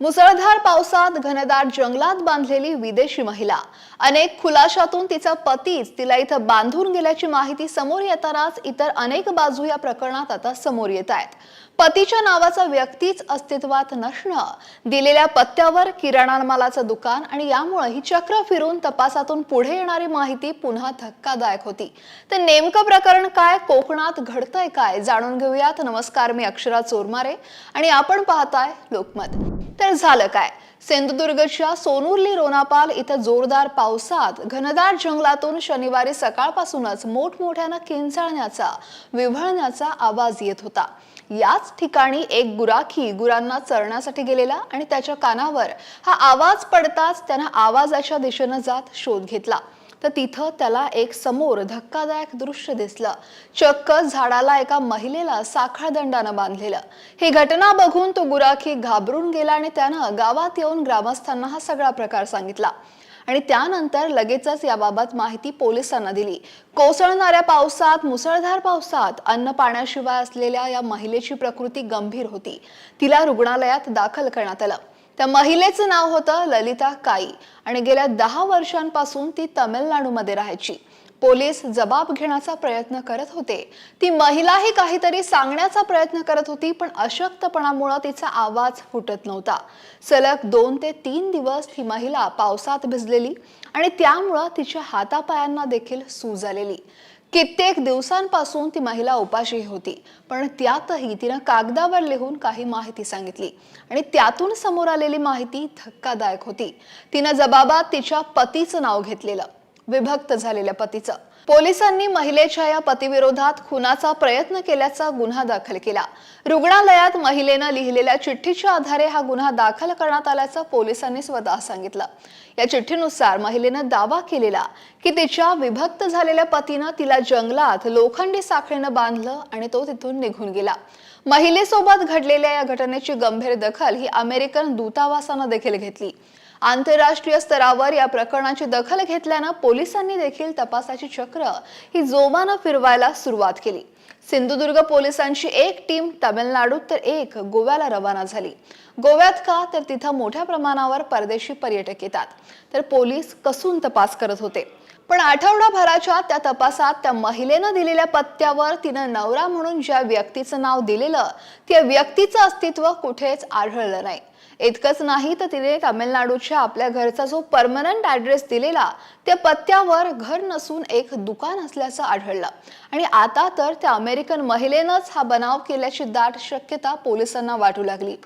मुसळधार पावसात घनदाट जंगलात बांधलेली विदेशी महिला. अनेक खुलाशातून तिचा पतीच तिला इथं बांधून गेल्याची माहिती समोर येतानाच इतर अनेक बाजू या प्रकरणात आता समोर येत आहेत. पतीच्या नावाचा व्यक्तीच अस्तित्वात नसणं दिलेल्या पत्त्यावर किराणा मालाचं दुकान आणि यामुळे ही चक्र फिरून तपासातून पुढे येणारी माहिती पुन्हा धक्कादायक होती. तर नेमकं प्रकरण काय कोकणात घडतंय काय जाणून घेऊयात. नमस्कार मी अक्षरा चोरमारे आणि आपण पाहताय लोकमत. तर झालं काय? सिंधुदुर्गच्या सोनुर्ली रोनापाल इथं जोरदार पावसात घनदाट जंगलातून शनिवारी सकाळपासूनच मोठमोठ्यानं किंचाळण्याचा विव्हळण्याचा आवाज येत होता. याच ठिकाणी एक गुराखी गुरांना चरण्यासाठी गेलेला आणि त्याच्या कानावर हा आवाज पडताच त्यानं आवाजाच्या दिशेनं जात शोध घेतला. तर तिथं त्याला एक समोर धक्कादायक दृश्य दिसलं. चक्क झाडाला एका महिलेला साखळदंडानं बांधलेलं. ही घटना बघून तो गुराखी घाबरून गेला आणि त्यानं गावात येऊन ग्रामस्थांना हा सगळा प्रकार सांगितला. आणि त्यानंतर लगेचच याबाबत माहिती पोलिसांना दिली. कोसळणाऱ्या पावसात मुसळधार पावसात अन्न पाण्याशिवाय असलेल्या या महिलेची प्रकृती गंभीर होती. तिला रुग्णालयात दाखल करण्यात आलं. त्या महिलेचं नाव होतं ललिता काई. आणि गेल्या दहा वर्षांपासून ती तमिळनाडूमध्ये राहायची. पोलीस जबाब घेण्याचा प्रयत्न करत होते. ती महिलाही काहीतरी सांगण्याचा प्रयत्न करत होती पण अशक्तपणामुळे तिचा आवाज फुटत नव्हता. सलग दोन ते तीन दिवस ही महिला पावसात भिजलेली आणि त्यामुळं तिच्या हातापायांना देखील सूज आलेली कित्येक दिवसांपासून ती महिला उपाशी होती पण त्यातही तिनं कागदावर लिहून काही माहिती सांगितली आणि त्यातून समोर आलेली माहिती धक्कादायक होती. तिनं जबाबात तिच्या पतीचं नाव घेतलेलं. विभक्त झालेल्या पतीचं. पोलिसांनी महिलेच्या या पतीविरोधात खुनाचा प्रयत्न केल्याचा गुन्हा दाखल केला. रुग्णालयात महिलेनं लिहिलेल्या चिठ्ठीच्या आधारे हा गुन्हा दाखल करण्यात आल्याचं पोलिसांनी स्वतः सांगितलं. या चिठ्ठीनुसार महिलेनं दावा केलेला की तिच्या विभक्त झालेल्या पतीनं तिला जंगलात लोखंडी साखळीनं बांधलं आणि तो तिथून निघून गेला. महिलेसोबत घडलेल्या या घटनेची गंभीर दखल ही अमेरिकन दूतावासानं देखील घेतली. आंतरराष्ट्रीय स्तरावर या प्रकरणाची दखल घेतल्यानं पोलिसांनी देखील तपासाची चक्र ही जोमानं फिरवायला सुरुवात केली. सिंधुदुर्ग पोलिसांची एक टीम तामिळनाडूत तर एक गोव्याला रवाना झाली. गोव्यात का? तर तिथं मोठ्या प्रमाणावर परदेशी पर्यटक येतात. तर पोलीस कसून तपास करत होते. पण आठवडाभराच्या त्या तपासात त्या महिलेनं दिलेल्या पत्त्यावर तिनं नवरा म्हणून ज्या व्यक्तीचं नाव दिलेलं त्या व्यक्तीचं अस्तित्व कुठेच आढळलं नाही. इतकंच नाही तर तिने तामिळनाडूच्या आपल्या घरचा जो परमनंट ऍड्रेस दिलेला त्या पत्त्यावर घर नसून एक दुकान असल्याचं आढळलं. आणि आता तर त्या अमेरिकन महिलेनंच हा बनाव केल्याची दाट शक्यता पोलिसांना वाटू लागली.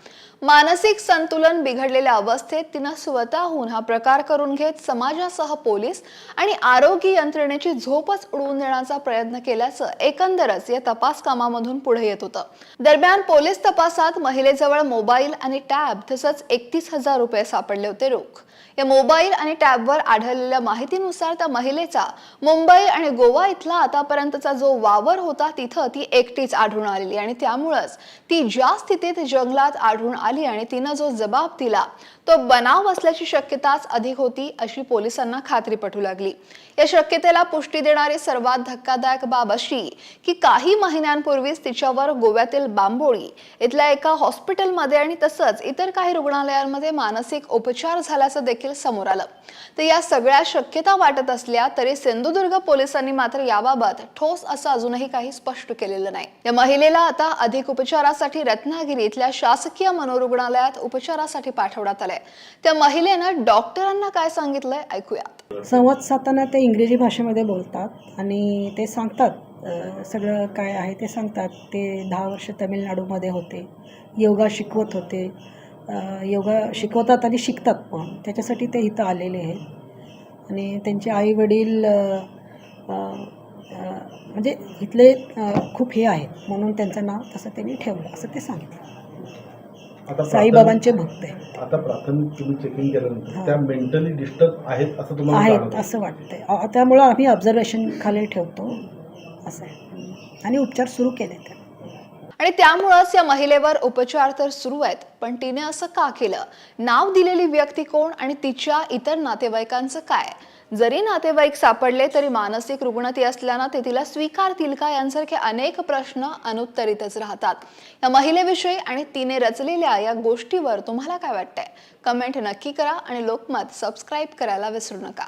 मानसिक संतुलन बिघडलेल्या अवस्थेत तिनं स्वतःहून हा प्रकार करून घेत समाजासह पोलीस आणि आरोग्य यंत्रणेची झोपच उडवून देण्याचा प्रयत्न केल्याचं एकंदरच या तपास कामामधून पुढे येत होतं. दरम्यान पोलीस तपासात महिलेजवळ मोबाईल आणि टॅब तसंच एकतीस हजार रुपये सापडले होते रोख. या मोबाईल आणि टॅबवर आढळलेल्या माहितीनुसार त्या महिलेचा मुंबई आणि गोवा इथला आतापर्यंतचा जो वावर होता तिथं ती एकटीच आढळून आलेली आणि त्यामुळंच ती ज्या स्थितीत जंगलात आढळून आली आणि तिनं जो जबाब दिला तो बनाव असल्याची शक्यताच अधिक होती अशी पोलिसांना खात्री पटू लागली. या शक्यतेला पुष्टी देणारी सर्वात धक्कादायक बाब अशी की काही महिन्यांपूर्वीच तिच्यावर गोव्यातील बांबोळी इथल्या एका हॉस्पिटलमध्ये आणि तसंच इतर काही रुग्णालयांमध्ये मानसिक उपचार झाल्याचं देखील समोर आलं. तर या सगळ्या शक्यता वाटत असल्या तरी सिंधुदुर्ग पोलिसांनी मात्र याबाबत ठोस असं अजूनही काही स्पष्ट केलेलं नाही. या महिलेला आता अधिक उपचारासाठी रत्नागिरी इथल्या शासकीय मनोरुग्णालयात उपचारासाठी पाठवण्यात आलंय. त्या महिलेनं डॉक्टरांना काय सांगितलंय ऐकूयात. संवाद साधताना ते इंग्रजी भाषेमध्ये बोलतात आणि ते सांगतात सगळं काय आहे ते सांगतात. ते दहा वर्ष तमिळनाडूमध्ये होते योगा शिकवत होते योगा शिकवतात आणि शिकतात पण. त्याच्यासाठी ते इथं आलेले आहेत. आणि त्यांचे आईवडील म्हणजे इथले खूप हे आहेत. म्हणून त्यांचं नाव तसं त्यांनी ठेवलं असं ते सांगितलं. साईबाबांचे भक्त आहेत. आता प्राथमिक तुम्ही चेकिंग केल्यानंतर. त्या मेंटली डिस्टर्ब आहेत असं तुम्हाला आहेत? असं वाटतंय. त्यामुळं आम्ही ऑब्झर्वेशन खाली ठेवतो. असं आहे. आणि उपचार सुरू केले ते आणि त्यामुळंच या महिलेवर उपचार तर सुरू आहेत पण तिने असं का केलं? नाव दिलेली व्यक्ती कोण आणि तिच्या इतर नातेवाईकांचं काय? जरी नातेवाईक सापडले तरी मानसिक रुग्ण ती असल्यानं ते तिला स्वीकारतील का यांसारखे अनेक प्रश्न अनुत्तरितच राहतात. या महिलेविषयी आणि तिने रचलेल्या या गोष्टीवर तुम्हाला काय वाटतंय? कमेंट नक्की करा आणि लोकमत सबस्क्राईब करायला विसरू नका.